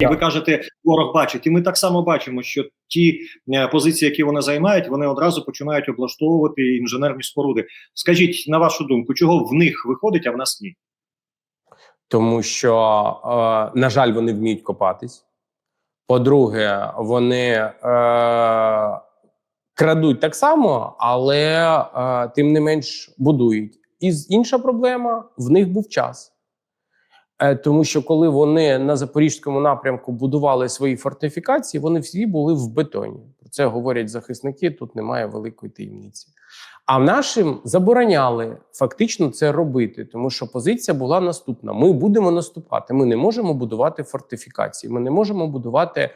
І ви кажете, ворог бачить, і ми так само бачимо, що ті е, позиції, які вони займають, вони одразу починають облаштовувати інженерні споруди. Скажіть на вашу думку, чого в них виходить, а в нас ні? тому що, е, на жаль, вони вміють копатись. По-друге, вони е, крадуть так само, але е, тим не менш будують. І інша проблема в них був час. Е, тому що коли вони на запорізькому напрямку будували свої фортифікації, вони всі були в бетоні. Про це говорять захисники. Тут немає великої таємниці. А нашим забороняли фактично це робити, тому що позиція була наступна: ми будемо наступати. Ми не можемо будувати фортифікації, ми не можемо будувати е,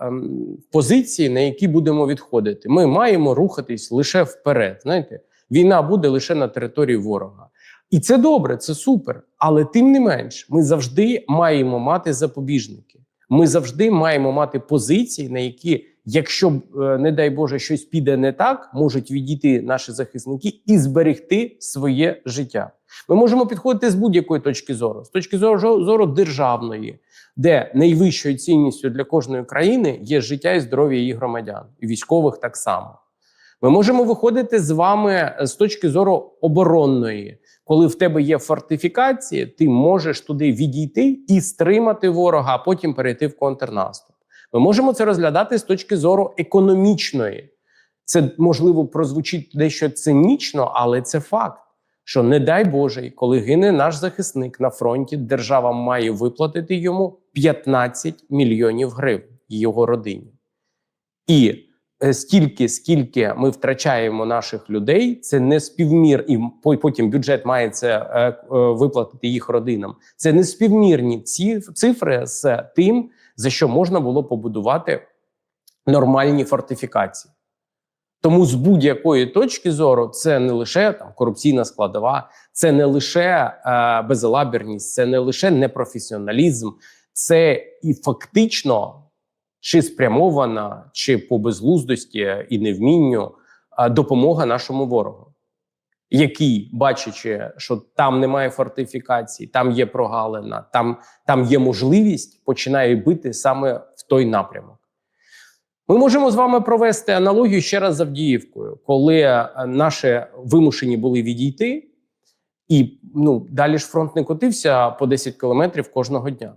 ем, позиції, на які будемо відходити. Ми маємо рухатись лише вперед. Знаєте, війна буде лише на території ворога. І це добре, це супер. Але тим не менш, ми завжди маємо мати запобіжники. Ми завжди маємо мати позиції, на які, якщо е, не дай Боже, щось піде не так, можуть відійти наші захисники і зберегти своє життя. Ми можемо підходити з будь-якої точки зору, з точки зору, зору державної, де найвищою цінністю для кожної країни є життя і здоров'я її громадян, і військових так само. Ми можемо виходити з вами з точки зору оборонної. Коли в тебе є фортифікації, ти можеш туди відійти і стримати ворога, а потім перейти в контрнаступ. Ми можемо це розглядати з точки зору економічної. Це можливо прозвучить дещо цинічно, але це факт. Що не дай Боже, коли гине наш захисник на фронті, держава має виплатити йому 15 мільйонів гривень його родині. І стільки, скільки ми втрачаємо наших людей, це не співмір, і потім бюджет має це е, е, виплатити їх родинам. Це не співмірні цифри з тим, за що можна було побудувати нормальні фортифікації. Тому з будь-якої точки зору це не лише там корупційна складова, це не лише е, безалаберність, це не лише непрофесіоналізм, це і фактично чи спрямована, чи по безглуздості і невмінню допомога нашому ворогу, який, бачачи, що там немає фортифікацій, там є прогалина, там, там є можливість, починає бити саме в той напрямок. Ми можемо з вами провести аналогію ще раз з Авдіївкою, коли е, наші вимушені були відійти, і ну далі ж фронт не котився по 10 кілометрів кожного дня.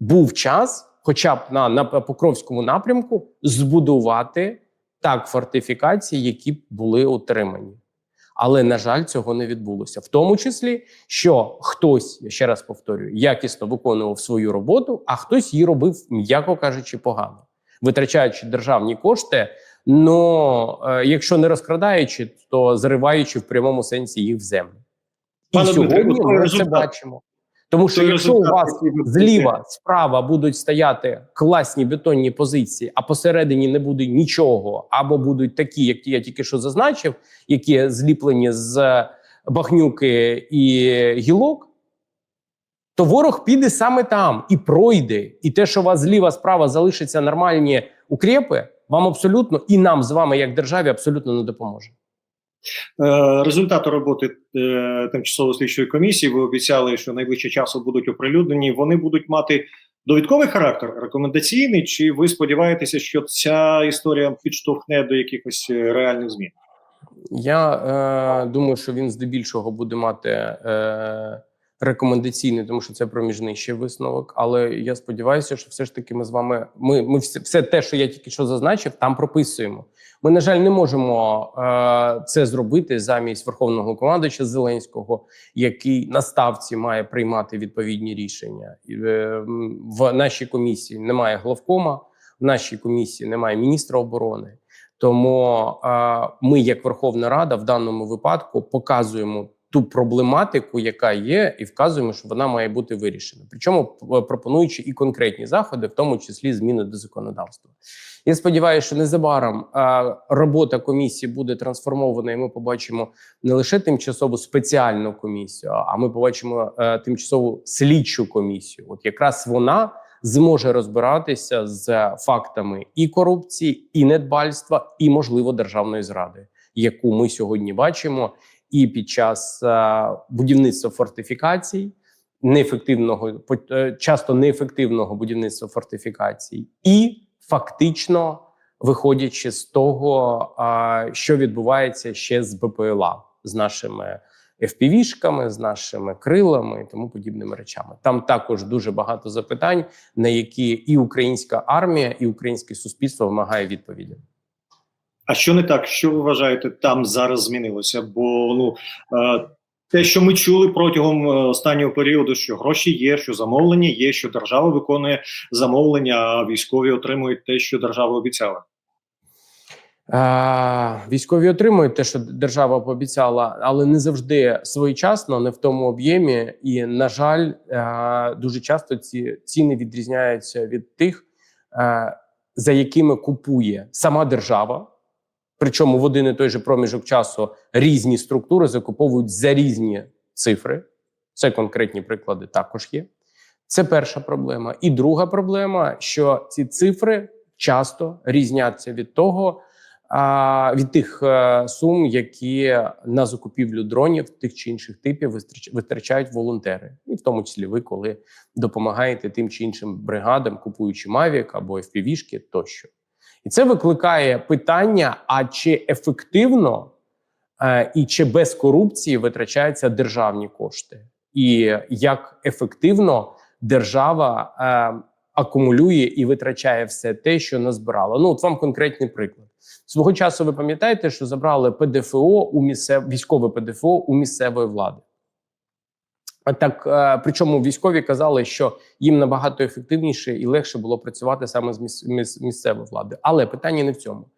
Був час, хоча б на, на Покровському напрямку, збудувати так фортифікації, які б були утримані. Але на жаль, цього не відбулося, в тому числі, що хтось, я ще раз повторюю, якісно виконував свою роботу, а хтось її робив, м'яко кажучи, погано витрачаючи державні кошти. Ну якщо не розкрадаючи, то зариваючи в прямому сенсі їх в землю. І Пане сьогодні ми це бачимо. Тому що якщо у вас зліва, справа будуть стояти класні бетонні позиції, а посередині не буде нічого, або будуть такі, як я тільки що зазначив, які зліплені з бахнюки і гілок, то ворог піде саме там і пройде. І те, що у вас зліва справа залишаться нормальні укрепи, вам абсолютно і нам з вами, як державі, абсолютно не допоможе. Е, Результати роботи е, тимчасової слідчої комісії. Ви обіцяли, що найближчим часом будуть оприлюднені. Вони будуть мати довідковий характер, рекомендаційний. Чи ви сподіваєтеся, що ця історія підштовхне до якихось е, реальних змін? Я е, думаю, що він здебільшого буде мати е, рекомендаційний, тому що це проміжний ще висновок. Але я сподіваюся, що все ж таки ми з вами. Ми, ми все, все те, що я тільки що зазначив, там прописуємо. Ми, на жаль, не можемо е, це зробити замість верховного командуюча Зеленського, який на ставці має приймати відповідні рішення. Е, в нашій комісії немає главкома, в нашій комісії немає міністра оборони. Тому е, ми, як Верховна Рада, в даному випадку показуємо ту проблематику, яка є, і вказуємо, що вона має бути вирішена. Причому пропонуючи і конкретні заходи, в тому числі зміни до законодавства. Я сподіваюся, що незабаром е, робота комісії буде трансформована, і ми побачимо не лише тимчасову спеціальну комісію, а ми побачимо е, тимчасову слідчу комісію. От якраз вона зможе розбиратися з фактами і корупції, і недбальства, і можливо державної зради, яку ми сьогодні бачимо, і під час е, будівництва фортифікацій, неефективного, е, часто неефективного будівництва фортифікацій, і фактично виходячи з того, що відбувається ще з БПЛА, з нашими FPV-шками, з нашими крилами і тому подібними речами. Там також дуже багато запитань, на які і українська армія, і українське суспільство вимагає відповіді. А що не так? Що ви вважаєте, там зараз змінилося? Бо ну е, те, що ми чули протягом е, останнього періоду, що гроші є, що замовлення є, що держава виконує замовлення, а військові отримують те, що держава обіцяла. Військові отримують те, що держава пообіцяла, але не завжди своєчасно, не в тому об'ємі. І, на жаль, е, дуже часто ці ціни відрізняються від тих, за якими купує сама держава. Причому в один і той же проміжок часу різні структури закуповують за різні цифри. Це конкретні приклади також є. Це перша проблема. І друга проблема, що ці цифри часто різняться від того, від тих е, сум, які на закупівлю дронів тих чи інших типів витрачають волонтери, і в тому числі ви, коли допомагаєте тим чи іншим бригадам, купуючи Mavic або FPV-шки тощо. І це викликає питання: а чи ефективно е, і чи без корупції витрачаються державні кошти, і як ефективно держава е, акумулює і витрачає все те, що назбирала. Ну, от вам конкретний приклад. Свого часу ви пам'ятаєте, що забрали ПДФО у місцев... військове ПДФО у місцевої влади. Так, е, причому військові казали, що їм набагато ефективніше і легше було працювати саме з міс- міс- місцевої влади. Але питання не в цьому.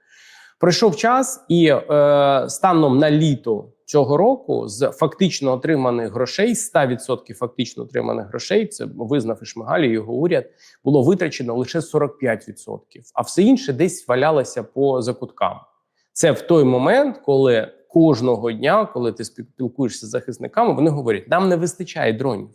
Пройшов час, і е, станом на літо цього року з фактично отриманих грошей, 100% фактично отриманих грошей, це визнав і Шмигаль, і його уряд, було витрачено лише 45%, а все інше десь валялося по закуткам. Це в той момент, коли кожного дня, коли ти спілкуєшся з захисниками, вони говорять: нам не вистачає дронів,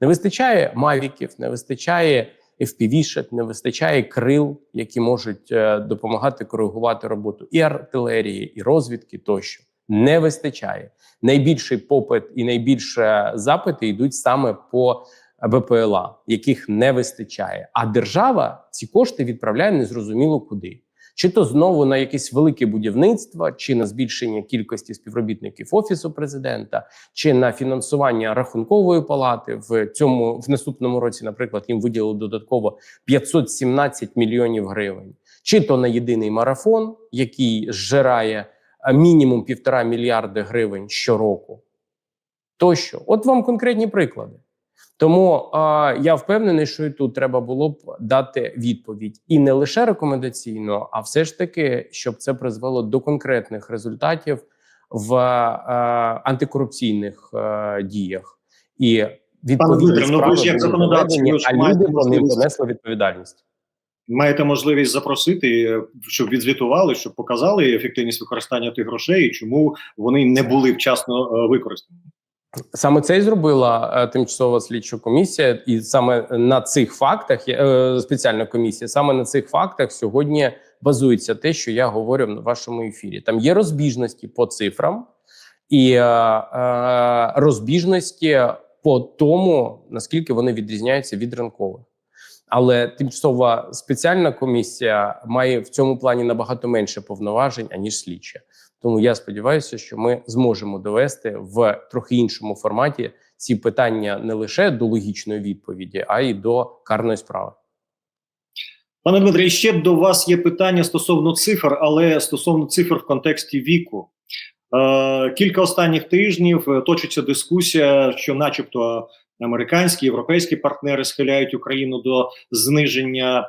не вистачає мавіків, не вистачає FPV-шек, не вистачає крил, які можуть е, допомагати коригувати роботу і артилерії, і розвідки тощо. Не вистачає. Найбільший попит і найбільше запити йдуть саме по БПЛА, яких не вистачає. А держава ці кошти відправляє незрозуміло куди. Чи то знову на якесь велике будівництво, чи на збільшення кількості співробітників офісу президента, чи на фінансування рахункової палати в цьому в наступному році, наприклад, їм виділили додатково 517 мільйонів гривень, чи то на єдиний марафон, який зжирає мінімум півтора мільярди гривень щороку. Тощо, от вам конкретні приклади. Тому а, я впевнений, що і тут треба було б дати відповідь і не лише рекомендаційно, а все ж таки, щоб це призвело до конкретних результатів в е, антикорупційних е, діях і відповідні Дмитре, ну ви ж як законодавці, ви ж а люди можливість- понесли відповідальність. Маєте можливість запросити, щоб відзвітували, щоб показали ефективність використання тих грошей, і чому вони не були вчасно е, використані. Саме це і зробила е, тимчасова слідча комісія, і саме на цих фактах е, спеціальна комісія. Саме на цих фактах сьогодні базується те, що я говорю в вашому ефірі. Там є розбіжності по цифрам і е, розбіжності по тому, наскільки вони відрізняються від ринкових. Але тимчасова спеціальна комісія має в цьому плані набагато менше повноважень аніж слідча. Тому я сподіваюся, що ми зможемо довести в трохи іншому форматі ці питання не лише до логічної відповіді, а й до карної справи. Пане Дмитре, ще до вас є питання стосовно цифр, але стосовно цифр в контексті віку. Е, кілька останніх тижнів е, точиться дискусія, що, начебто, американські європейські партнери схиляють Україну до зниження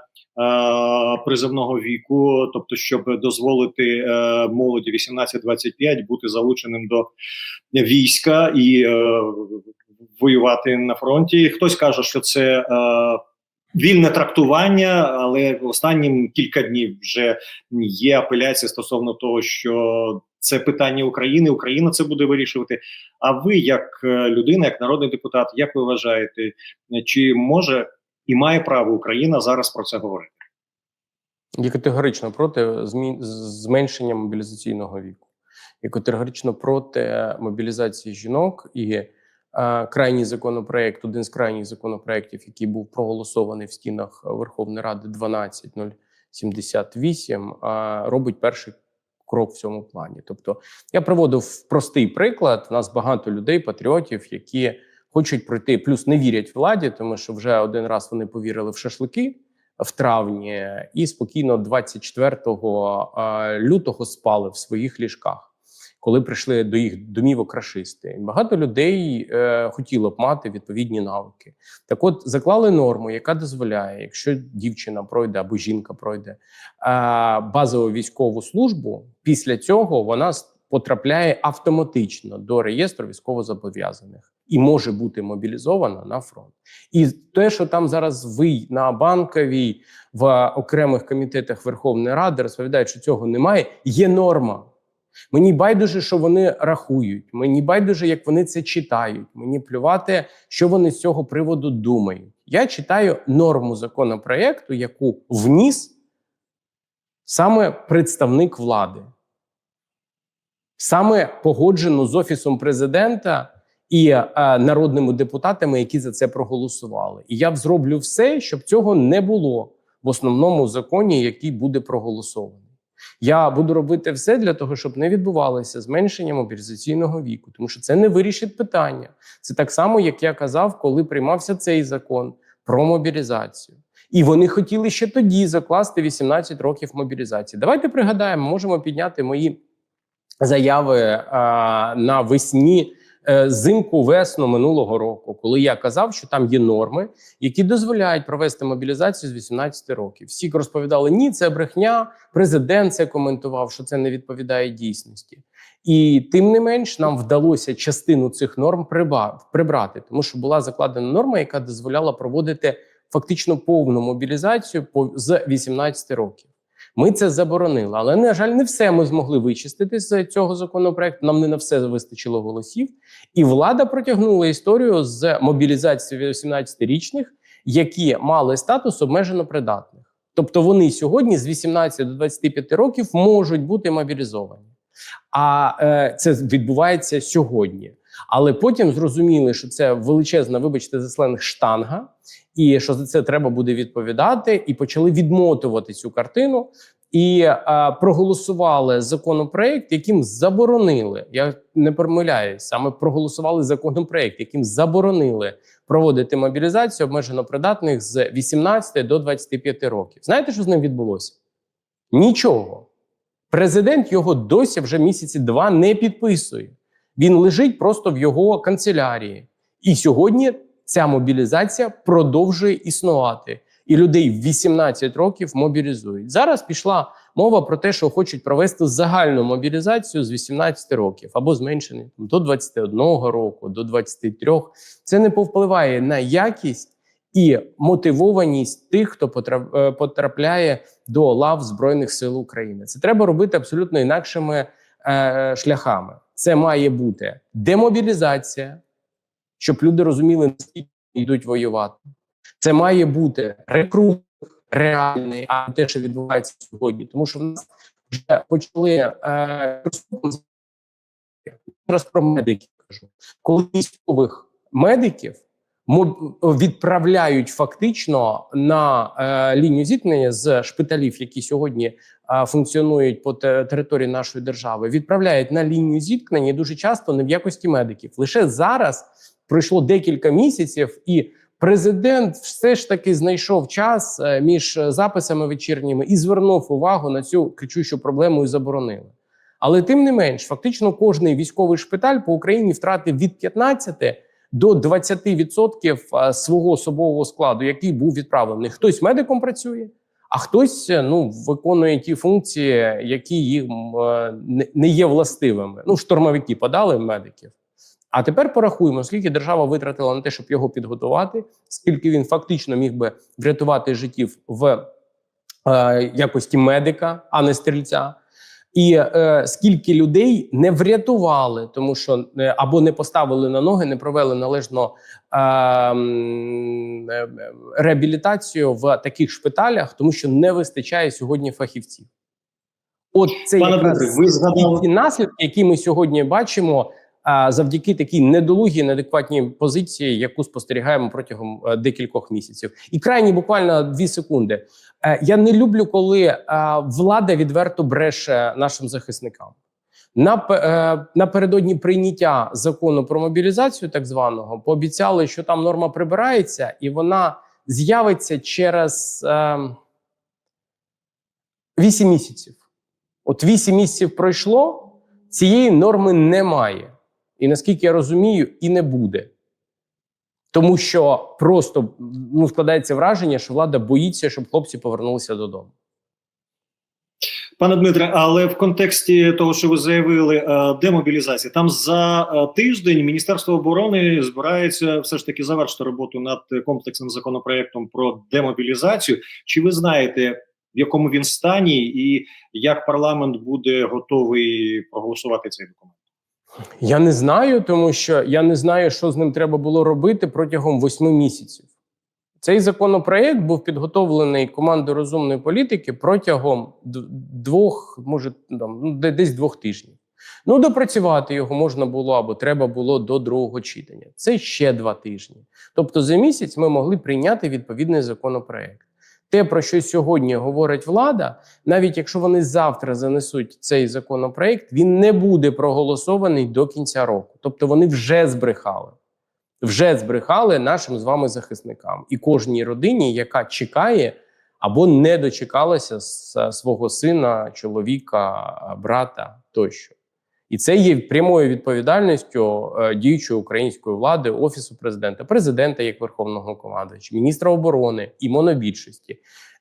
призовного віку, тобто, щоб дозволити е, молоді 18-25 бути залученим до війська і е, воювати на фронті. Хтось каже, що це. Е, Вільне трактування, але останнім кілька днів вже є апеляція стосовно того, що це питання України. Україна це буде вирішувати. А ви, як е, людина, як народний депутат, як ви вважаєте, чи може і має право Україна зараз про це говорити? Я категорично проти змін зменшення мобілізаційного віку. Я категорично проти мобілізації жінок і е, крайній законопроект, один з крайніх законопроєктів, який був проголосований в стінах Верховної Ради 12078, е, робить перший крок в цьому плані. Тобто, я приводив простий приклад. У нас багато людей, патріотів, які хочуть пройти, плюс не вірять владі, тому що вже один раз вони повірили в шашлики в травні, і спокійно 24 е, лютого спали в своїх ліжках. Коли прийшли до їх домівок рашисти, багато людей е, хотіло б мати відповідні навики. Так, от заклали норму, яка дозволяє, якщо дівчина пройде або жінка пройде е, базову військову службу, після цього вона потрапляє автоматично до реєстру військовозобов'язаних і може бути мобілізована на фронт. І те, що там зараз ви на банковій в окремих комітетах Верховної Ради розповідають, що цього немає, є норма. Мені байдуже, що вони рахують. Мені байдуже, як вони це читають. Мені плювати, що вони з цього приводу думають. Я читаю норму законопроекту, яку вніс саме представник влади, саме погоджену з офісом президента і е, народними депутатами, які за це проголосували. І я зроблю все, щоб цього не було в основному законі, який буде проголосований. Я буду робити все для того, щоб не відбувалося зменшення мобілізаційного віку, тому що це не вирішить питання. Це так само, як я казав, коли приймався цей закон про мобілізацію. І вони хотіли ще тоді закласти 18 років мобілізації. Давайте пригадаємо, можемо підняти мої заяви а, навесні, е, зимку, весну минулого року, коли я казав, що там є норми, які дозволяють провести мобілізацію з 18 років. Всі розповідали, ні, це брехня. Президент це коментував, що це не відповідає дійсності. І тим не менш, нам вдалося частину цих норм прибрати, тому що була закладена норма, яка дозволяла проводити фактично повну мобілізацію з 18 років. Ми це заборонили, але на жаль, не все ми змогли вичистити з цього законопроекту. Нам не на все вистачило голосів, і влада протягнула історію з мобілізацією 18-річних, які мали статус обмежено придатних. Тобто вони сьогодні з 18 до 25 років можуть бути мобілізовані. А е, це відбувається сьогодні. Але потім зрозуміли, що це величезна, вибачте, за штанга, і що за це треба буде відповідати, і почали відмотувати цю картину. І е, проголосували законопроект, яким заборонили. Я не помиляюсь, саме проголосували законопроект, яким заборонили проводити мобілізацію обмежено придатних з 18 до 25 років. Знаєте, що з ним відбулося? Нічого. Президент його досі вже місяці два не підписує. Він лежить просто в його канцелярії. І сьогодні ця мобілізація продовжує існувати. І людей в 18 років мобілізують. Зараз пішла мова про те, що хочуть провести загальну мобілізацію з 18 років або зменшений до 21 року, до 23. Це не повпливає на якість і мотивованість тих, хто е, потрапляє до лав Збройних сил України. Це треба робити абсолютно інакшими е, шляхами. Це має бути демобілізація, щоб люди розуміли, наскільки йдуть воювати. Це має бути рекрут реальний, а те, що відбувається сьогодні. Тому що в нас вже почали е, про медиків кажу, коли військових медиків відправляють фактично на е, лінію зіткнення з шпиталів, які сьогодні функціонують по території нашої держави, відправляють на лінію зіткнення дуже часто не в якості медиків. Лише зараз пройшло декілька місяців, і президент все ж таки знайшов час е, між записами вечірніми і звернув увагу на цю кричущу проблему і заборонили. Але тим не менш, фактично, кожний військовий шпиталь по Україні втратив від 15 до 20% е, свого особового складу, який був відправлений. Хтось медиком працює, а хтось е, ну виконує ті функції, які їм е, не- є властивими. Ну, штурмовики подали медиків. А тепер порахуємо, скільки держава витратила на те, щоб його підготувати, скільки він фактично міг би врятувати життів в е, якості медика, а не стрільця. І е, скільки людей не врятували, тому що е, або не поставили на ноги, не провели належно е, е, реабілітацію в таких шпиталях, тому що не вистачає сьогодні фахівців. От це якраз ви згадали- ті наслідки, які ми сьогодні бачимо завдяки такій недолугій, неадекватній позиції, яку спостерігаємо протягом е, декількох місяців. І крайні буквально дві секунди. Е, Я не люблю, коли е, влада відверто бреше нашим захисникам. Напередодні прийняття закону про мобілізацію, так званого, пообіцяли, що там норма прибирається, і вона з'явиться через 8 місяців. От 8 місяців пройшло, цієї норми немає. І наскільки я розумію, і не буде. Тому що просто ну, складається враження, що влада боїться, щоб хлопці повернулися додому. Пане Дмитре, але в контексті того, що ви заявили, е, демобілізація, там за е, тиждень Міністерство оборони збирається все ж таки завершити роботу над комплексним законопроектом про демобілізацію. Чи ви знаєте, в якому він стані, і як парламент буде готовий проголосувати цей документ? Я не знаю, тому що я не знаю, що з ним треба було робити протягом восьми місяців. Цей законопроект був підготовлений командою розумної політики протягом двох, може там ну, десь двох тижнів. Ну, допрацювати його можна було або треба було до другого читання. Це ще два тижні. Тобто, за місяць ми могли прийняти відповідний законопроект. Те, про що сьогодні говорить влада, навіть якщо вони завтра занесуть цей законопроект, він не буде проголосований до кінця року. Тобто вони вже збрехали. Вже збрехали нашим з вами захисникам і кожній родині, яка чекає або не дочекалася свого сина, чоловіка, брата тощо. І це є прямою відповідальністю е, діючої української влади, офісу президента, президента як верховного командувача, міністра оборони і монобільшості,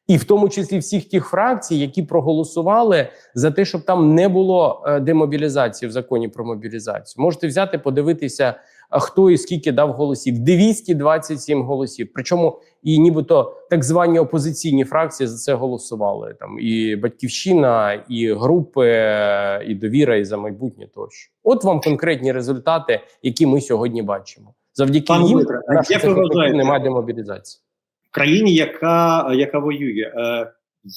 і в тому числі всіх тих фракцій, які проголосували за те, щоб там не було е, демобілізації в законі про мобілізацію. Можете взяти, подивитися, хто і скільки дав голосів: 227 голосів. Причому і нібито так звані опозиційні фракції за це голосували. Там і батьківщина, і групи, і довіра, і за майбутнє тощо. От вам конкретні результати, які ми сьогодні бачимо. Завдяки Пане їм вважаєте? немає демобілізації. В країні, яка, яка воює, е,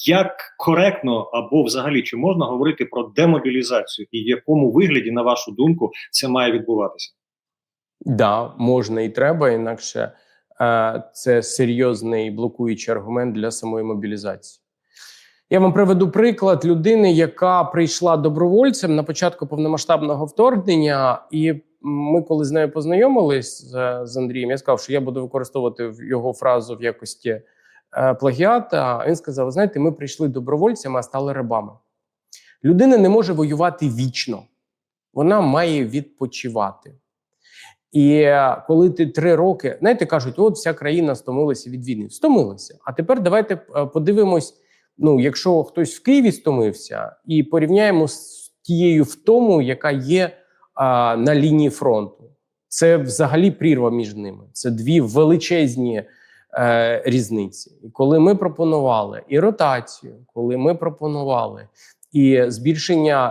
як коректно або взагалі чи можна говорити про демобілізацію, і в якому вигляді, на вашу думку, це має відбуватися? Да, можна і треба, інакше е, це серйозний блокуючий аргумент для самої мобілізації. Я вам приведу приклад людини, яка прийшла добровольцем на початку повномасштабного вторгнення, і ми, коли з нею познайомились з, з Андрієм, я сказав, що я буду використовувати його фразу в якості е, плагіата. Він сказав: знаєте, ми прийшли добровольцями, а стали рабами. Людина не може воювати вічно, вона має відпочивати. І е, коли ти три роки, знаєте, кажуть, от вся країна стомилася від війни. Стомилася. А тепер давайте е, подивимось: ну, якщо хтось в Києві стомився, і порівняємо з тією втому, яка є а, на лінії фронту. Це взагалі прірва між ними. Це дві величезні е, різниці. І коли ми пропонували і ротацію, коли ми пропонували і збільшення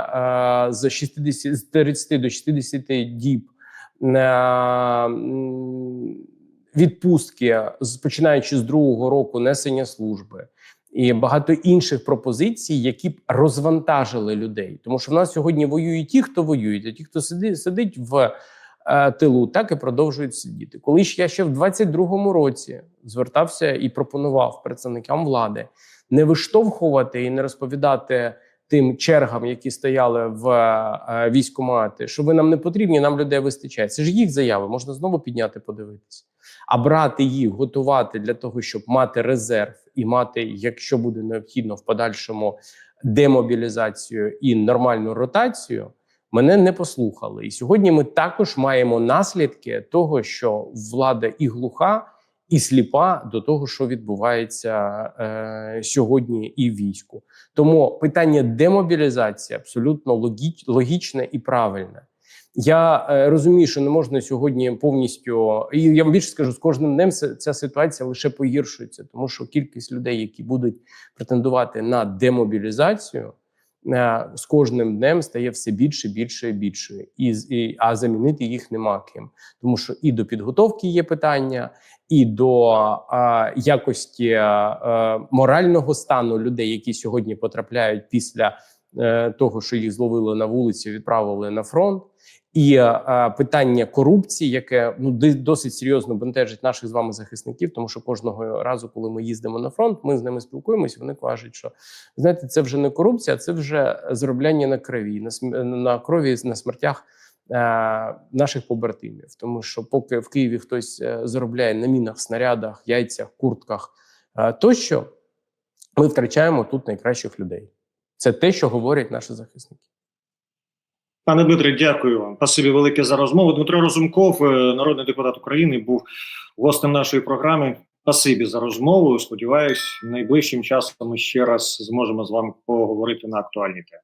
е, з 60, з 30 до 60 діб відпустки, з- починаючи з другого року несення служби. І багато інших пропозицій, які б розвантажили людей, тому що в нас сьогодні воюють ті, хто воюють, а ті, хто сидить, сидить в е, тилу, так і продовжують сидіти. Коли ж я ще в 22-му році звертався і пропонував представникам влади не виштовхувати і не розповідати тим чергам, які стояли в е, військкомати, що ви нам не потрібні, нам людей вистачає. Це ж їх заяви, можна знову підняти, подивитися. А брати їх, готувати для того, щоб мати резерв і мати, якщо буде необхідно, в подальшому демобілізацію і нормальну ротацію, мене не послухали. І сьогодні ми також маємо наслідки того, що влада і глуха, і сліпа до того, що відбувається е, сьогодні і війську. Тому питання демобілізації абсолютно логіч, логічне і правильне. Я е, розумію, що не можна сьогодні повністю, і я вам більше скажу, з кожним днем ця ситуація лише погіршується, тому що кількість людей, які будуть претендувати на демобілізацію, е, з кожним днем стає все більше, більше більше, і, і а замінити їх нема ким, тому що і до підготовки є питання, і до е, якості е, е, морального стану людей, які сьогодні потрапляють після е, того, що їх зловили на вулиці, відправили на фронт. І е, питання корупції, яке ну досить серйозно бентежить наших з вами захисників, тому що кожного разу, коли ми їздимо на фронт, ми з ними спілкуємося. Вони кажуть, що знаєте, це вже не корупція, це вже заробляння на крові, на на крові на смертях наших побратимів. Тому що поки в Києві хтось е, заробляє на мінах, снарядах, яйцях, куртках е, тощо, ми втрачаємо тут найкращих людей. Це те, що говорять наші захисники. Пане Дмитре, дякую вам. Спасибі велике за розмову. Дмитро Розумков, е, народний депутат України, був гостем нашої програми. Спасибі за розмову. Сподіваюсь, найближчим часом ми ще раз зможемо з вами поговорити на актуальні теми.